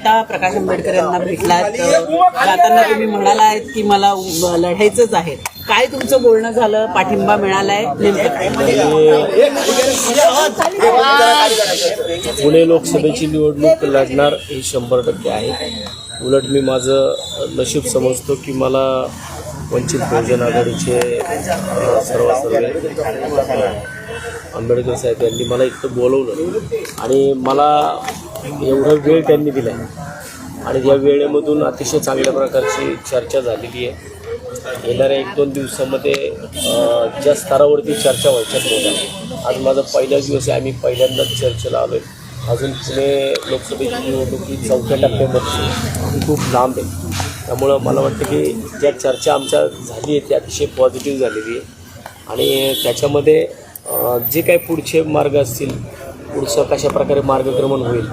आता प्रकाश आंबेडकर यांना भेटलात. जाताना तुम्ही म्हणाला आहेत की मला लढायचंच आहे. काय तुमचं बोलणं झालं? पाठिंबा मिळालाय? पुणे लोकसभेची निवडणूक लढणार हे शंभर टक्के आहे. उलट मी माझं नशीब समजतो की मला वंचित बहुजन आघाडीचे सर्व सर्व आंबेडकर साहेब यांनी मला इथं बोलवलं. आणि मला एवढा वेळ त्यांनी दिला आणि या वेळेमधून अतिशय चांगल्या प्रकारची चर्चा झालेली आहे. येणाऱ्या एक दोन दिवसामध्ये ज्या स्तरावरती चर्चा व्हायच्या होत्या आज माझा पहिला दिवस आहे आम्ही पहिल्यांदाच चर्चेला आलो आहे अजून पुणे लोकसभेची निवडणूक ही चौथ्या टप्प्यामध्ये खूप लांब आहे. त्यामुळं मला वाटतं की ज्या चर्चा आमच्या झाली आहे ती अतिशय पॉझिटिव्ह झालेली आहे. आणि त्याच्यामध्ये जे काही पुढचे मार्ग असतील पुढचं कशा प्रकारे मार्गक्रमण होईल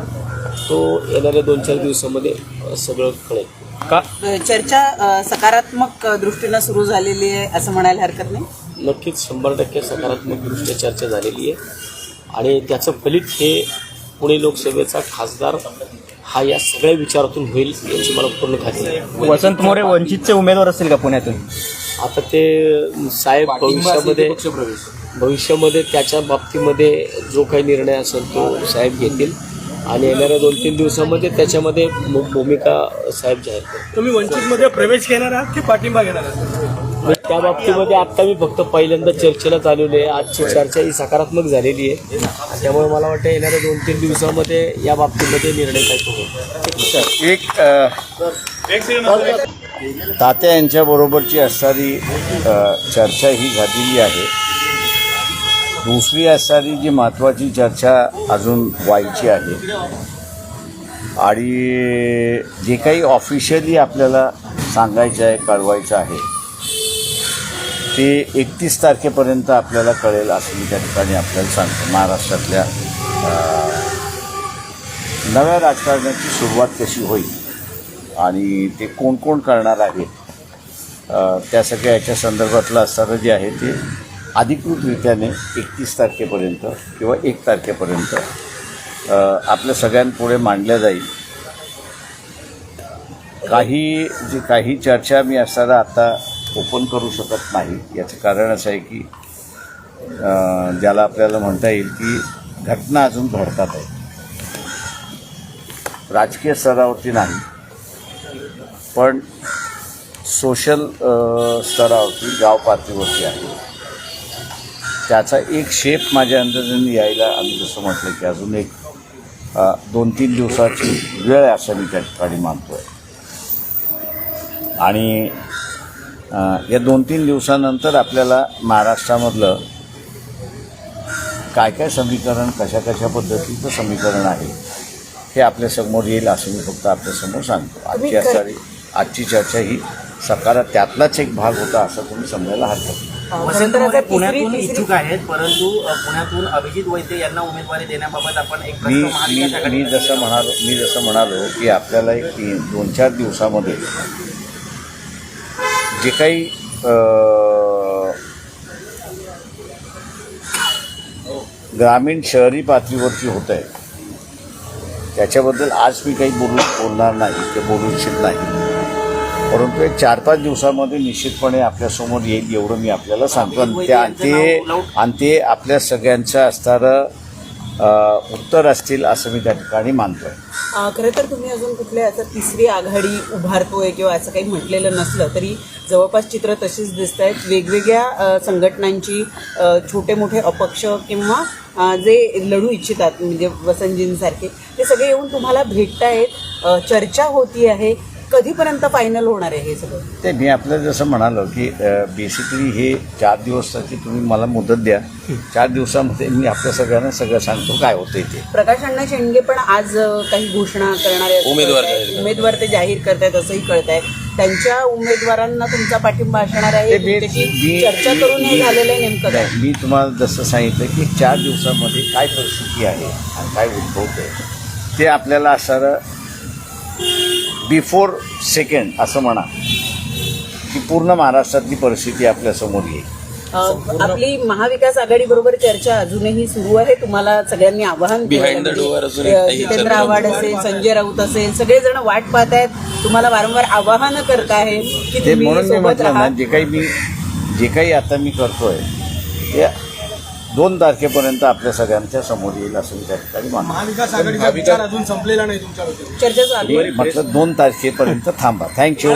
तो येणाऱ्या दोन चार दिवसामध्ये सगळं कळेल. का? चर्चा सकारात्मक दृष्टीनं सुरू झालेली आहे असं म्हणायला हरकत नाही? नक्कीच शंभर टक्के सकारात्मकदृष्ट्या चर्चा झालेली आहे. आणि त्याचं फलित हे पुणे लोकसभेचा खासदार हा या सगळ्या विचारातून होईल याची मला पूर्ण खात्री आहे. वसंत मोरे वंचितचे उमेदवार असतील का पुण्यातून? आता ते साहेब भविष्यामध्ये भविष्यामध्ये त्याच्या बाबतीमध्ये जो काही निर्णय असेल तो साहेब घेतील. आणि येणाऱ्या दोन तीन दिवसामध्ये त्याच्यामध्ये भूमिका साहेब जाहीर करतील. तुम्ही वंचितमध्ये प्रवेश घेणार आहात की पाठिंबा घेणार आहात? मी त्या बाबतीमध्ये आत्ता मी फक्त पहिल्यांदा चर्चेला चालवले आहे. आजची चर्चा ही सकारात्मक झालेली आहे. त्यामुळे मला वाटतं येणाऱ्या दोन तीन दिवसामध्ये या बाबतीमध्ये निर्णय काय एक तात्या यांच्याबरोबरची असणारी चर्चा ही झालेली आहे. दुसरी असणारी जी महत्त्वाची चर्चा अजून व्हायची आहे. आणि जे काही ऑफिशियली आपल्याला सांगायचं आहे कळवायचं आहे ते एकतीस तारखेपर्यंत आपल्याला कळेल असं मी त्या ठिकाणी आपल्याला सांगतो. महाराष्ट्रातल्या नव्या राजकारणाची सुरुवात कशी होईल आणि ते कोण कोण करणार आहे त्या सगळ्या याच्या संदर्भातलं असणारं जे आहे ते अधिकृतरित्याने एकतीस तारखेपर्यंत किंवा एक तारखेपर्यंत आपल्या सगळ्यांपुढे मांडल्या जाईल. काही जी काही चर्चा मी असताना आता ओपन करू शकत नाही याचं कारण असं आहे की ज्याला आपल्याला म्हणता येईल की घटना अजून घडतात आहे राजकीय स्तरावरती नाही पण सोशल स्तरावरती गाव पातळीवरती आहे. त्याचा एक शेप माझ्या अंदाजाने यायला आम्ही जसं म्हटलं की अजून एक दोन तीन दिवसाची वेळ आहे असं मी त्या ठिकाणी मानतो आहे आणि या दोन तीन दिवसानंतर आपल्याला महाराष्ट्रामधलं काय काय समीकरण कशा कशा पद्धतीचं समीकरण आहे हे आपल्यासमोर येईल असं मी फक्त आपल्यासमोर सांगतो. आजची असणारी आजची चर्चा ही सकारात त्यातलाच एक भाग होता असं तुम्ही समजायला हरकत नाही. वसंत मोरे पुण्यातून इच्छुक आहेत परंतु पुण्यातून अभिजित वैद्य यांना उमेदवारी देण्याबाबत आपण एक मी जसं म्हणालो मी जसं म्हणालो की आपल्याला एक तीन दोन चार दिवसामध्ये जे काही ग्रामीण शहरी पातळीवरती होत आहे त्याच्याबद्दल आज मी काही बोलू बोलणार नाही ते बोलू इच्छित नाही परंतु एक चार पाच दिवसामध्ये निश्चितपणे आपल्यासमोर येईल एवढं मी आपल्याला सांगतो. आणि ते आणि ते आणि ते आपल्या सगळ्यांचं असणारं उत्तर असतील असं मी त्या ठिकाणी मानतोय. खरं तर तुम्ही अजून कुठल्या असं तिसरी आघाडी उभारतोय किंवा असं काही म्हटलेलं नसलं तरी जवळपास चित्र तशीच दिसत आहेत वेगवेगळ्या संघटनांची छोटे मोठे अपक्ष किंवा जे लढू इच्छितात म्हणजे वसंतजींसारखे ते सगळे येऊन तुम्हाला भेटतायत. चर्चा होती आहे कधीपर्यंत फायनल होणार आहे हे सगळं? ते मी आपल्याला जसं म्हणालो की बेसिकली हे चार दिवसाची तुम्ही मला मुदत द्या. चार दिवसामध्ये मी आपल्या सगळ्यांना सगळं सांगतो काय होतंय ते. प्रकाश अण्णा शेंडगे पण आज काही घोषणा करणारे उमेदवार उमेदवार ते जाहीर करतायत असंही कळत आहे त्यांच्या उमेदवारांना तुमचा पाठिंबा असणार आहे चर्चा करून हे झालेलं आहे नेमकं. काय मी तुम्हाला जसं सांगितलं की चार दिवसामध्ये काय परिस्थिती आहे आणि काय उद्भवते ते आपल्याला असणारं बिफोर सेकंड असं म्हणा की पूर्ण महाराष्ट्रातली परिस्थिती आपल्यासमोर येईल. अ, आपली महाविकास आघाडी बरोबर चर्चा अजूनही सुरू आहे. तुम्हाला सगळ्यांनी आवाहन केलं म्हणजे, अ, जितेंद्र आव्हाड असेल संजय राऊत असेल सगळेजण वाट पाहत आहेत. तुम्हाला वारंवार आवाहन करत आहे की ते तुम्ही म्हणून मी सोबत म्हटलं ना राहा. जे काही मी जे काही आता मी करतोय ते दोन तारखेपर्यंत आपल्या सगळ्यांच्या समोर येईल असं त्या ठिकाणी मानतो. महाविकास आघाडीचा विचार अजून संपलेला नाही तुमच्या चर्चा चालू आहे म्हटलं दोन तारखेपर्यंत थांबा. थँक्यू